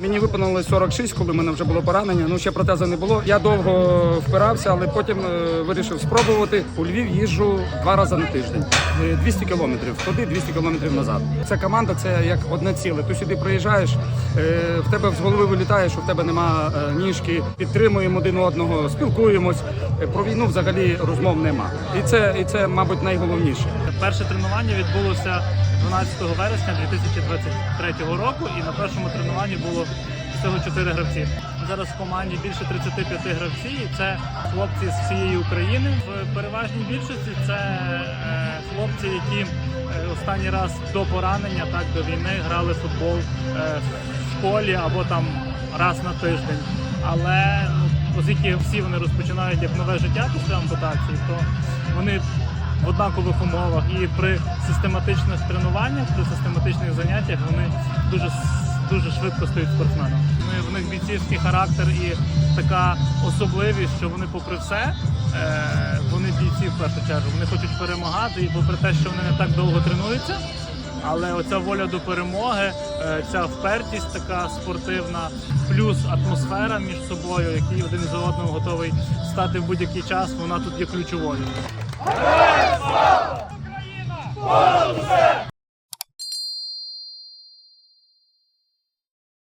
Мені виповнилось 46, коли мене вже було поранення. Ну ще протеза не було. Я довго впирався, але потім е, вирішив спробувати. У Львів їжджу два рази на тиждень. Е, 200 кілометрів туди, 200 кілометрів назад. Ця команда це як одне ціле. Ти сюди приїжджаєш, е, в тебе з голови вилітає, що в тебе нема е, ніжки. Підтримуємо один одного, спілкуємось. Е, Про війну взагалі розмов нема. І це, і це, мабуть, найголовніше. Перше тренування відбулося 12 вересня 2023 року, і на першому тренуванні було всього 4 гравці. Зараз в команді більше 35 гравців, і це хлопці з всієї України. В переважній більшості це е, хлопці, які е, останній раз до поранення, так до війни, грали футбол е, в школі або там раз на тиждень. Але ну, оскільки всі вони розпочинають як нове життя після ампутації, то вони в однакових умовах і при систематичних тренуваннях, при систематичних заняттях вони дуже дуже швидко стають спортсменами. Вони в них бійцівський характер і така особливість, що вони, попри все, е, вони бійці в першу чергу. Вони хочуть перемагати, і попри те, що вони не так довго тренуються. Але оця воля до перемоги, е, ця впертість така спортивна, плюс атмосфера між собою, який один за одного готовий стати в будь-який час, вона тут є ключовою. Усе!